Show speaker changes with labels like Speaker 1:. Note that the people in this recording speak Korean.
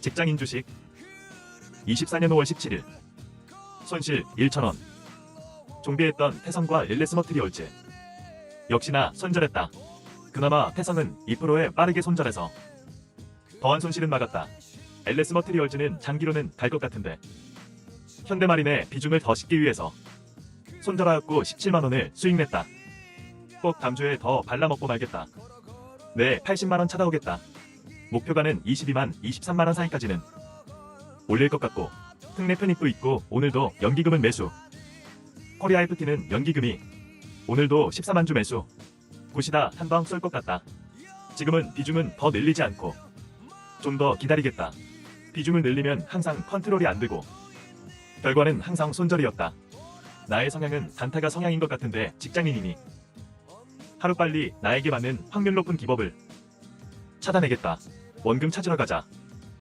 Speaker 1: 직장인 주식 24년 5월 17일 손실 1천원 종비했던 태성과 일레스 머트리얼즈 역시나 손절했다. 그나마 태성은 2%에 빠르게 손절해서 더한 손실은 막았다. LS 머트리얼즈는 장기로는 갈 것 같은데 현대마린의 비중을 더 싣기 위해서 손절하였고 17만 원을 수익 냈다. 꼭 다음 주에 더 발라먹고 말겠다. 네, 80만 원 찾아오겠다. 목표가는 22만, 23만 원 사이까지는 올릴 것 같고 특례 편입도 있고 오늘도 연기금은 매수. 코리아 FT는 연기금이 오늘도 14만 주 매수. 굿이다 한방 쏠 것 같다. 지금은 비중은 더 늘리지 않고 좀 더 기다리겠다. 비중을 늘리면 항상 컨트롤이 안 되고 결과는 항상 손절이었다. 나의 성향은 단타가 성향인 것 같은데 직장인이니 하루빨리 나에게 맞는 확률 높은 기법을 찾아내겠다. 원금 찾으러 가자.